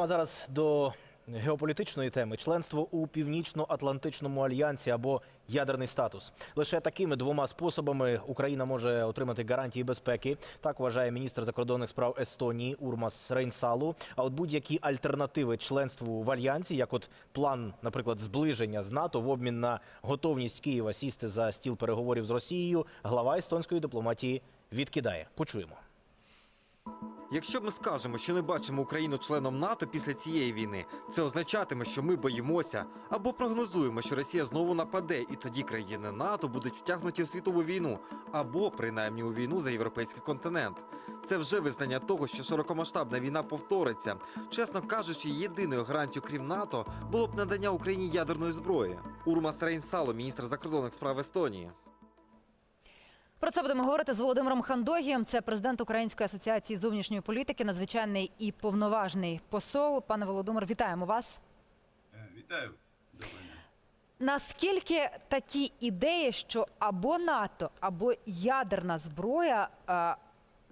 А зараз до геополітичної теми членство у північно-атлантичному альянсі або ядерний статус. Лише такими двома способами Україна може отримати гарантії безпеки. Так вважає міністр закордонних справ Естонії Урмас Рейнсалу. А от будь-які альтернативи членству в альянсі, як от план, наприклад, зближення з НАТО в обмін на готовність Києва сісти за стіл переговорів з Росією, глава естонської дипломатії відкидає. Почуємо. Якщо ми скажемо, що не бачимо Україну членом НАТО після цієї війни, це означатиме, що ми боїмося або прогнозуємо, що Росія знову нападе, і тоді країни НАТО будуть втягнуті в світову війну, або принаймні у війну за європейський континент. Це вже визнання того, що широкомасштабна війна повториться. Чесно кажучи, єдиною гарантією, крім НАТО, було б надання Україні ядерної зброї. Урмас Рейнсало, міністр закордонних справ Естонії. Про це будемо говорити з Володимиром Хандогієм. Це президент Української асоціації зовнішньої політики, надзвичайний і повноважний посол. Пане Володимир, вітаємо вас. Е, Вітаю. Доброго дня. Наскільки такі ідеї, що або НАТО, або ядерна зброя е,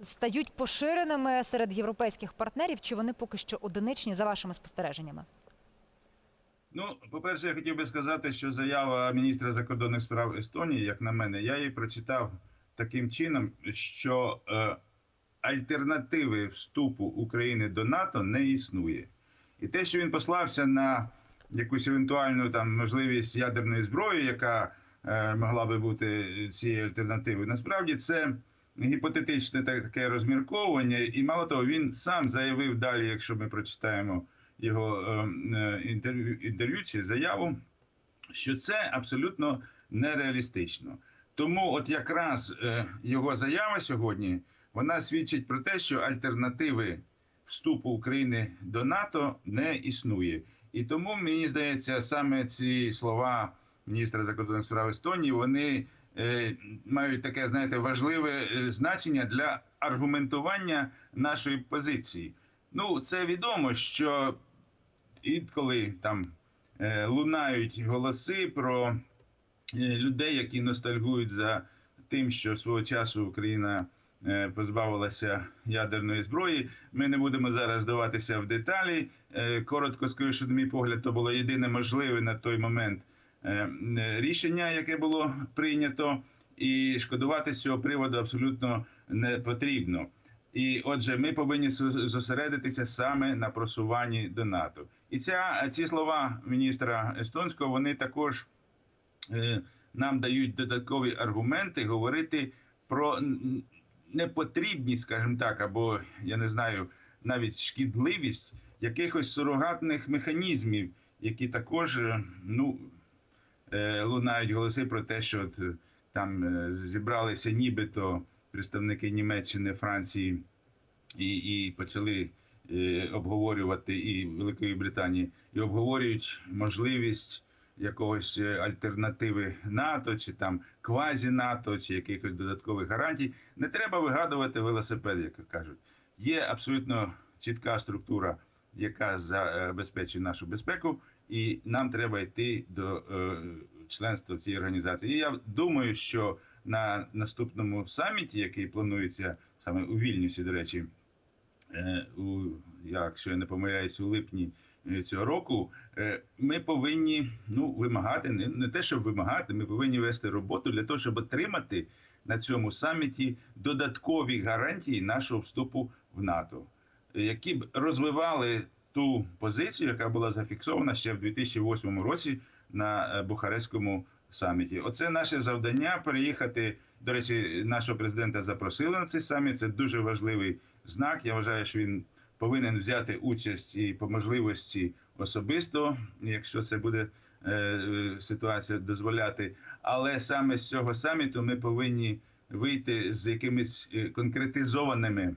стають поширеними серед європейських партнерів, чи вони поки що одиничні за вашими спостереженнями? Ну, по-перше, я хотів би сказати, що заява міністра закордонних справ Естонії, як на мене, я її прочитав таким чином, що е, альтернативи вступу України до НАТО не існує. І те, що він послався на якусь евентуальну там можливість ядерної зброї, яка е, могла би бути цією альтернативою, насправді це гіпотетичне так- таке розмірковування. І мало того, він сам заявив далі, якщо ми прочитаємо його е, е, інтерв'ю, інтерв'ю чи заяву, що це абсолютно нереалістично. Тому, от якраз е, його заява сьогодні вона свідчить про те, що альтернативи вступу України до НАТО не існує. І тому мені здається, саме ці слова міністра закордонних справ Естонії вони е, мають таке, знаєте, важливе е, значення для аргументування нашої позиції. Ну, це відомо, що інколи там е, лунають голоси про людей, які ностальгують за тим, що свого часу Україна е, позбавилася ядерної зброї. Ми не будемо зараз вдаватися в деталі. Е, Коротко скажу, що, на мій погляд, то було єдине можливе на той момент е, е, рішення, яке було прийнято, і шкодувати з цього приводу абсолютно не потрібно. І отже, ми повинні зосередитися саме на просуванні до НАТО. І ця ці слова міністра естонського вони також е, нам дають додаткові аргументи говорити про непотрібність, скажімо так, або я не знаю, навіть шкідливість якихось сурогатних механізмів, які також е, ну, е, лунають голоси про те, що от, е, там е, зібралися нібито представники Німеччини, Франції і, і почали е, обговорювати і Великої Британії, і обговорюють можливість якогось е, альтернативи НАТО, чи там квазі НАТО, чи якихось додаткових гарантій. Не треба вигадувати велосипед, як кажуть. Є абсолютно чітка структура, яка забезпечує нашу безпеку, і нам треба йти до е, членства в цій організації. І я думаю, що на наступному саміті, який планується саме у Вільнюсі, до речі, е, у, якщо я не помиляюсь, у липні цього року, е, ми повинні ну, вимагати, не, те, щоб вимагати, ми повинні вести роботу для того, щоб отримати на цьому саміті додаткові гарантії нашого вступу в НАТО, е, які б розвивали ту позицію, яка була зафіксована ще в 2008 році на е, Бухарестському саміті. Оце наше завдання переїхати. До речі, нашого президента запросили на цей саміт. Це дуже важливий знак. Я вважаю, що він повинен взяти участь і по можливості особисто, якщо це буде е, е, ситуація дозволяти. Але саме з цього саміту ми повинні вийти з якимись е, конкретизованими.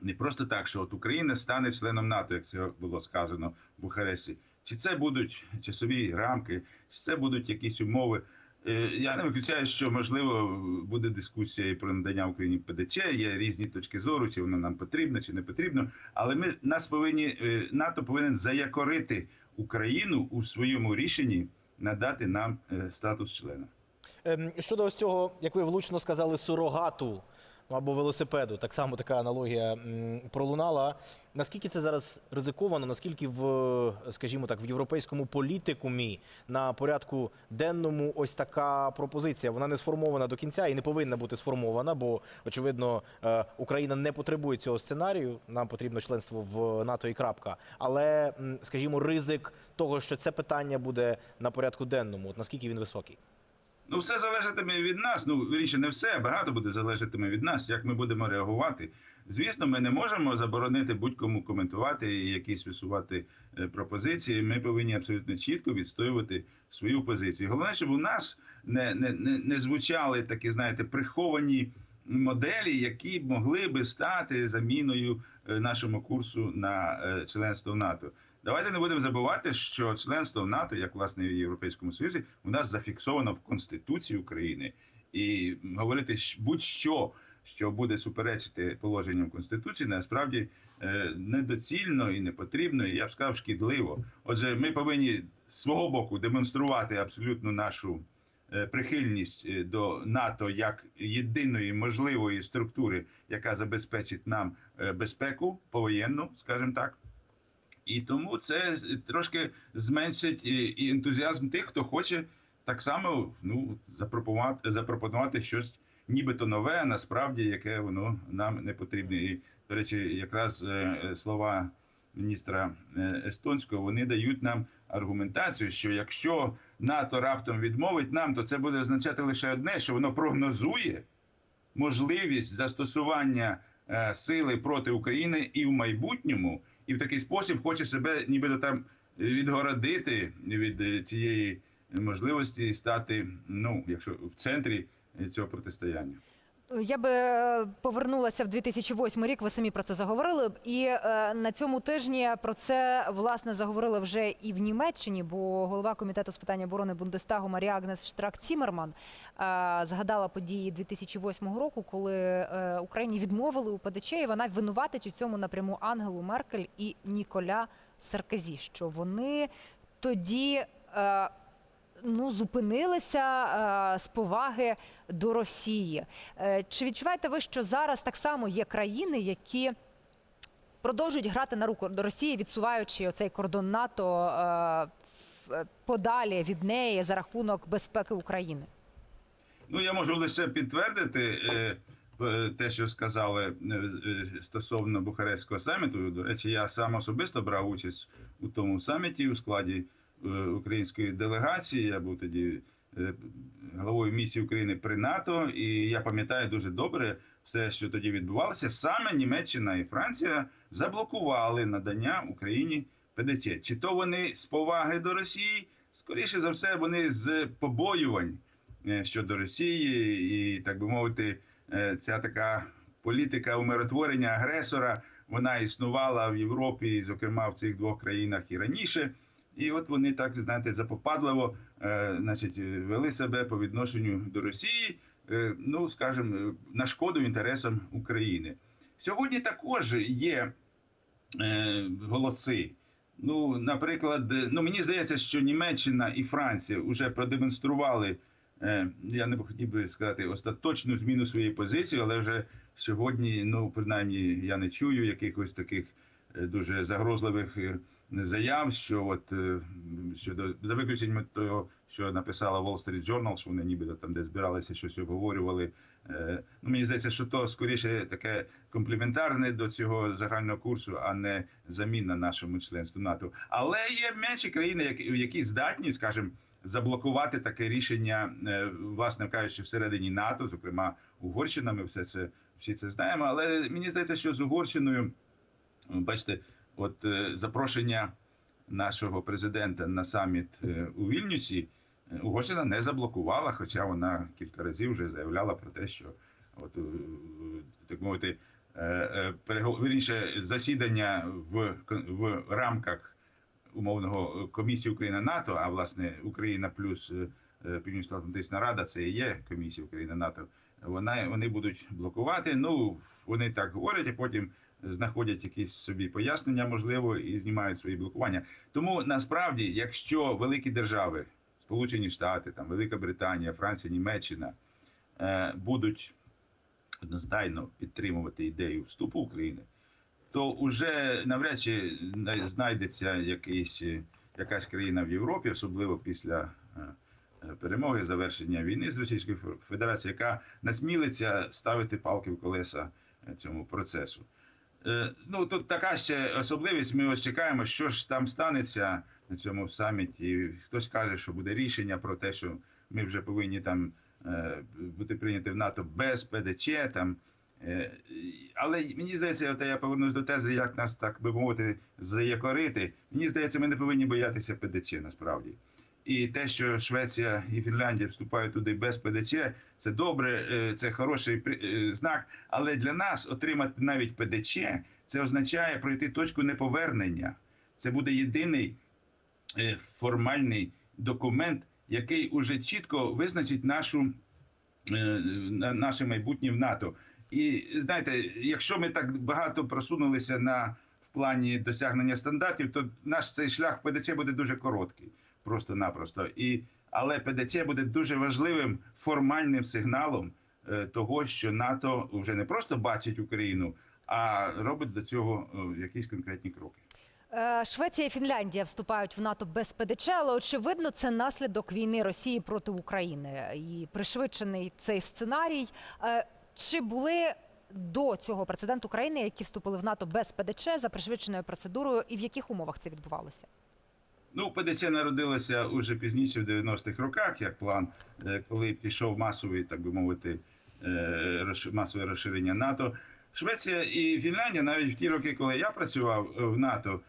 Не просто так, що от Україна стане членом НАТО, як це було сказано в Бухаресті. Чи це будуть часові рамки, чи це будуть якісь умови. Е, Я не виключаю, що можливо буде дискусія і про надання Україні ПДЧ. Є різні точки зору, чи воно нам потрібно, чи не потрібно. Але ми нас повинні е, НАТО повинен заякорити Україну у своєму рішенні надати нам е, статус члена. Ем, Щодо ось цього, як ви влучно сказали, сурогату або велосипеду. Так само така аналогія пролунала. Наскільки це зараз ризиковано? Наскільки в, скажімо так, в європейському політикумі на порядку денному ось така пропозиція? Вона не сформована до кінця і не повинна бути сформована, бо очевидно е, Україна не потребує цього сценарію. Нам потрібно членство в НАТО і крапка. Але, скажімо, ризик того, що це питання буде на порядку денному, от наскільки він високий? Ну, все залежатиме від нас. Ну, вірніше, не все, а багато буде залежатиме від нас, як ми будемо реагувати. Звісно, ми не можемо заборонити будь-кому коментувати і якісь висувати е, пропозиції. Ми повинні абсолютно чітко відстоювати свою позицію. Головне, щоб у нас не, не, не, не звучали такі, знаєте, приховані моделі, які могли би стати заміною е, нашому курсу на е, членство в НАТО. Давайте не будемо забувати, що членство в НАТО, як власне в Європейському Союзі, у нас зафіксовано в Конституції України. І говорити будь-що, що буде суперечити положенням Конституції, насправді е, недоцільно і не потрібно, і я б сказав, шкідливо. Отже, ми повинні з свого боку демонструвати абсолютно нашу е, прихильність е, до НАТО як єдиної можливої структури, яка забезпечить нам безпеку повоєнну, скажімо так. І тому це трошки зменшить і- і ентузіазм тих, хто хоче так само ну, запропонувати, запропонувати щось нібито нове, а насправді яке воно нам не потрібне. І, до речі, якраз е, е, слова міністра е, естонського вони дають нам аргументацію, що якщо НАТО раптом відмовить нам, то це буде означати лише одне, що воно прогнозує можливість застосування е, сили проти України і в майбутньому, і в такий спосіб хоче себе нібито там відгородити від е, цієї можливості стати, ну, якщо в центрі е, цього протистояння. Я би е, повернулася в 2008 рік. Ви самі про це заговорили. І е, на цьому тижні про це власне заговорили вже і в Німеччині, бо голова комітету з питань оборони Бундестагу Марія Агнес Штрак Цімерман е, згадала події 2008 року, коли Україні відмовили у ПДЧ, і вона винуватить у цьому напряму Ангелу Меркель і Ніколя Саркозі, що вони тоді. Ну, зупинилися е, з поваги до Росії. Е, чи відчуваєте ви, що зараз так само є країни, які продовжують грати на руку до Росії, відсуваючи оцей кордон НАТО е, подалі від неї за рахунок безпеки України? Ну, я можу лише підтвердити те, що сказали стосовно Бухарестського саміту. До речі, я сам особисто брав участь у тому саміті у складі української делегації. Я був тоді е, головою місії України при НАТО, і я пам'ятаю дуже добре все, що тоді відбувалося. Саме Німеччина і Франція заблокували надання Україні ПДЧ. Чи то вони з поваги до Росії? Скоріше за все, вони з побоювань е, щодо Росії, і так би мовити, е, ця така політика умиротворення агресора вона існувала в Європі, зокрема в цих двох країнах і раніше. І от вони так знаєте запопадливо, е, значить, вели себе по відношенню до Росії, е, ну скажімо, е, на шкоду інтересам України. Сьогодні також є голоси. Ну, наприклад, ну мені здається, що Німеччина і Франція вже продемонстрували. Я не хотів би сказати остаточну зміну своєї позиції, але вже сьогодні, ну принаймні, я не чую якихось таких дуже загрозливих заяв, що от е, щодо за виключенням того, що написала Wall Street Journal, що вони нібито там де збиралися щось обговорювали. Е, Ну, мені здається, що то скоріше таке компліментарне до цього загального курсу, а не заміна нашому членству НАТО. Але є менші країни, які, які здатні, скажімо, заблокувати таке рішення, е, власне кажучи, всередині НАТО, зокрема Угорщина. Ми все це всі це знаємо. Але мені здається, що з Угорщиною, бачите, от е, запрошення нашого президента на саміт е, у Вільнюсі. е, Угорщина не заблокувала, хоча вона кілька разів вже заявляла про те, що от так мовити, вірніше, засідання в, в рамках умовного комісії Україна НАТО, а власне Україна плюс Північно-Атлантична Рада, це і є комісія Україна НАТО. Вона вони будуть блокувати. Ну вони так говорять, а потім знаходять якісь собі пояснення, можливо, і знімають свої блокування. Тому насправді, якщо великі держави, Сполучені Штати, там Велика Британія, Франція, Німеччина е, будуть одностайно підтримувати ідею вступу України, то вже навряд чи знайдеться якийсь, е, якась країна в Європі, особливо після е, е, перемоги, завершення війни з Російською Фе- Федерацією, яка насмілиться ставити палки в колеса цьому процесу. Е, Ну тут така ще особливість. Ми ось чекаємо, що ж там станеться на цьому саміті. Хтось каже, що буде рішення про те, що ми вже повинні там е, бути прийняті в НАТО без ПДЧ. Там Е, але мені здається, от я повернусь до тези, як нас так би мовити заякорити. Мені здається, ми не повинні боятися ПДЧ насправді. І те, що Швеція і Фінляндія вступають туди без ПДЧ, це добре, е, це хороший е, знак. Але для нас отримати навіть ПДЧ це означає пройти точку неповернення. Це буде єдиний е, формальний документ, який уже чітко визначить нашу наше майбутнє в НАТО. І знаєте, якщо ми так багато просунулися на в плані досягнення стандартів, то наш цей шлях в ПДЦ буде дуже короткий, просто-напросто. І але ПДЦ буде дуже важливим формальним сигналом е, того, що НАТО вже не просто бачить Україну, а робить до цього е, якісь конкретні кроки. Е, Швеція і Фінляндія вступають в НАТО без ПДЧ, але очевидно, це наслідок війни Росії проти України і пришвидшений цей сценарій. Чи були до цього прецеденту країни, які вступили в НАТО без ПДЧ за пришвидшеною процедурою, і в яких умовах це відбувалося? Ну, ПДЦ народилося уже пізніше, в 90-х роках, як план, е, коли пішов масовий, так би мовити, е, масове розширення НАТО. Швеція і Фінляндія, навіть в ті роки, коли я працював е, в НАТО,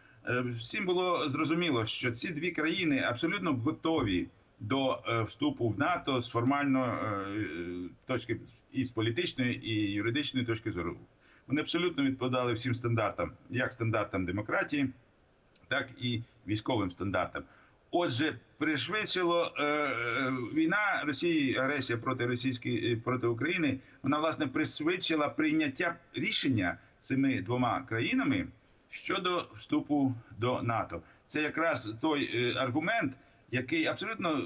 всім було зрозуміло, що ці дві країни абсолютно готові до вступу в НАТО з формально е, точки і з політичної, і юридичної точки зору. Вони абсолютно відповідали всім стандартам, як стандартам демократії, так і військовим стандартам. Отже, пришвидшило е, е, війна Росії, агресія проти Російської е, проти України. Вона власне пришвидшила прийняття рішення цими двома країнами щодо вступу до НАТО. Це якраз той е, аргумент, який абсолютно е,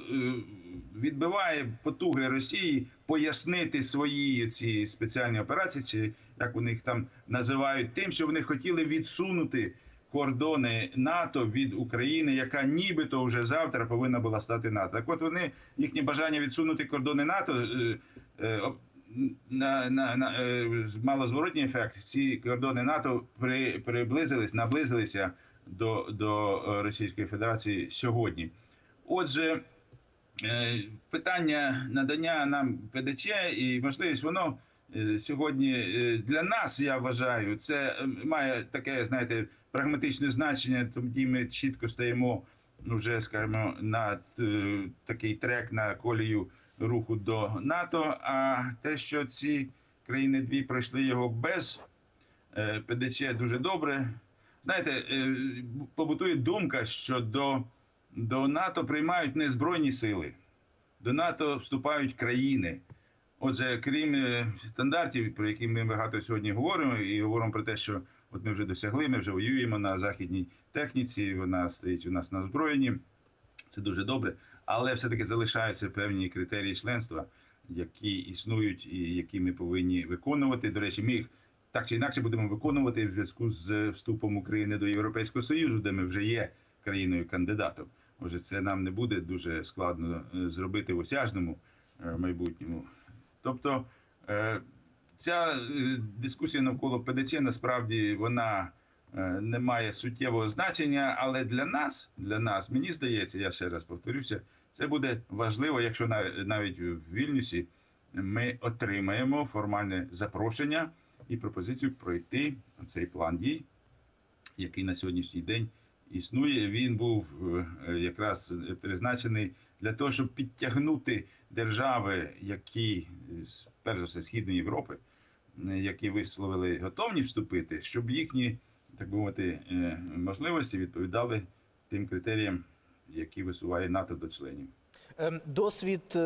відбиває потуги Росії пояснити свої ці спеціальні операції, чи як вони їх там називають, тим, що вони хотіли відсунути кордони НАТО від України, яка нібито вже завтра повинна була стати НАТО. Так от вони їхнє бажання відсунути кордони НАТО е, е, на, на, на е, мало зворотній ефект. Ці кордони НАТО при, приблизились, наблизилися до, до Російської Федерації сьогодні. Отже, питання надання нам ПДЧ і можливість воно сьогодні е, для нас, я вважаю, це е, має таке, знаєте, прагматичне значення. Тоді ми чітко стаємо вже, скажімо, на е, такий трек на колію руху до НАТО. А те, що ці країни дві пройшли його без е, ПДЧ, дуже добре. Знаєте, е, побутує думка, що до, до НАТО приймають не збройні сили, до НАТО вступають країни. Отже, крім е, стандартів, про які ми багато сьогодні говоримо, і говоримо про те, що от ми вже досягли, ми вже воюємо на західній техніці, вона стоїть у нас на озброєнні. Це дуже добре, але все-таки залишаються певні критерії членства, які існують і які ми повинні виконувати. До речі, ми їх так чи інакше будемо виконувати в зв'язку з вступом України до Європейського Союзу, де ми вже є країною кандидатом. Може, це нам не буде дуже складно е, зробити в осяжному е, майбутньому. Тобто е, ця е, дискусія навколо ПДЦ насправді вона е, не має суттєвого значення, але для нас, для нас, мені здається, я ще раз повторюся, це буде важливо, якщо навіть в Вільнюсі ми отримаємо формальне запрошення і пропозицію пройти цей план дій, який на сьогоднішній день існує. Він був е, якраз призначений для того, щоб підтягнути держави, які е, перш за все Східної Європи, е, які висловили готовність вступити, щоб їхні так би мовити можливості відповідали тим критеріям, які висуває НАТО до членів. Ем, Досвід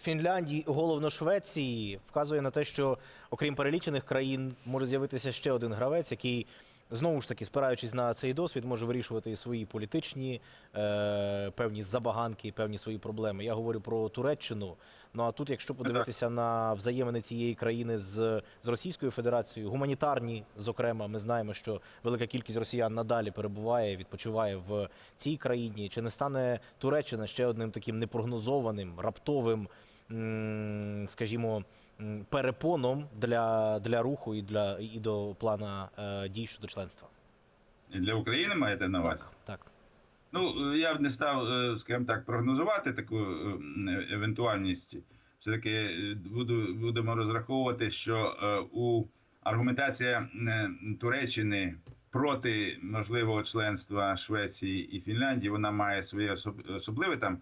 Фінляндії, головно Швеції, вказує на те, що окрім перелічених країн може з'явитися ще один гравець, який знову ж таки, спираючись на цей досвід, може вирішувати і свої політичні е, певні забаганки, певні свої проблеми. Я говорю про Туреччину. Ну а тут, якщо подивитися на взаємини цієї країни з, з Російською Федерацією, гуманітарні, зокрема, ми знаємо, що велика кількість росіян надалі перебуває, відпочиває в цій країні. Чи не стане Туреччина ще одним таким непрогнозованим, раптовим, скажімо, перепоном для, для руху і для і до плана е, дій щодо членства? Для України маєте на увазі? Так. Ну, е, я б не став, е, скажімо так, прогнозувати таку евентуальність. Все-таки е, буду, будемо розраховувати, що у аргументація Туреччини проти можливого членства Швеції і Фінляндії, вона має своє особ- особливе там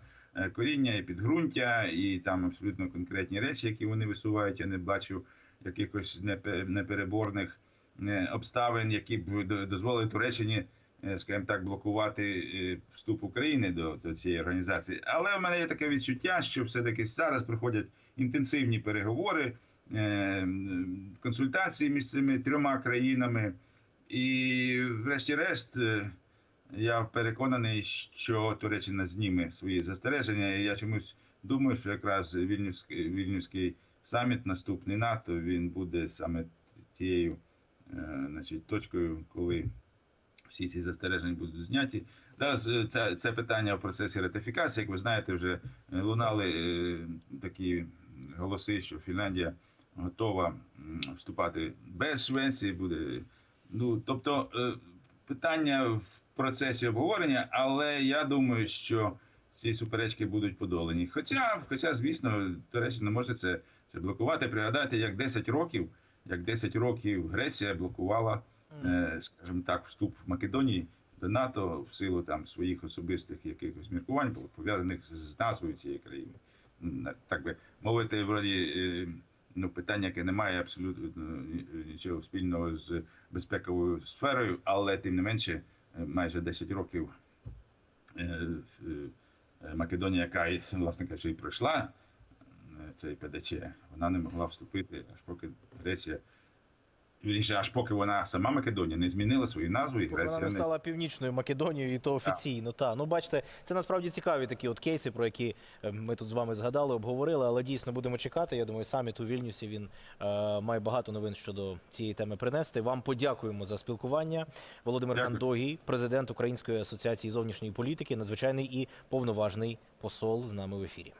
коріння і підґрунтя, і там абсолютно конкретні речі, які вони висувають. Я не бачу якихось непе- непереборних е, обставин, які б до- дозволили Туреччині е, скажімо так, блокувати е, вступ України до, до цієї організації. Але в мене є таке відчуття, що все-таки зараз проходять інтенсивні переговори, е, консультації між цими трьома країнами. І, врешті-решт, е, я переконаний, що Туреччина зніме свої застереження. Я чомусь думаю, що якраз Вільнюський, Вільнюський саміт, наступний НАТО, він буде саме тією е, значить, точкою, коли всі ці застереження будуть зняті. Зараз е, це, це питання в процесі ратифікації. Як ви знаєте, вже е, лунали такі голоси, що Фінляндія готова вступати без Швеції. Буде ну тобто питання в процесі обговорення, але я думаю, що ці суперечки будуть подолані. Хоча, хоча, звісно, Туреччина може це, це блокувати. Пригадайте, як 10 років, як 10 років Греція блокувала е, скажімо так, вступ в Македонії до НАТО в силу там своїх особистих якихось міркувань, пов'язаних з- назвою цієї країни. Так би мовити, вроді е, ну, питання, яке не має абсолютно нічого спільного з безпековою сферою, але тим не менше, е, майже 10 років е, е, Македонія, яка власне кажучи, і пройшла е, цей ПДЧ, вона не могла вступити, аж поки Греція Вірніше, аж поки вона сама Македонія не змінила свою назву, і Греція вона не стала північною Македонією, і то офіційно. Та ну бачите, це насправді цікаві такі от кейси, про які е, ми тут з вами згадали, обговорили. Але дійсно будемо чекати. Я думаю, саміт у Вільнюсі він е, має багато новин щодо цієї теми принести. Вам подякуємо за спілкування. Володимир Дякую. Гандогій, президент Української асоціації зовнішньої політики, надзвичайний і повноважний посол з нами в ефірі.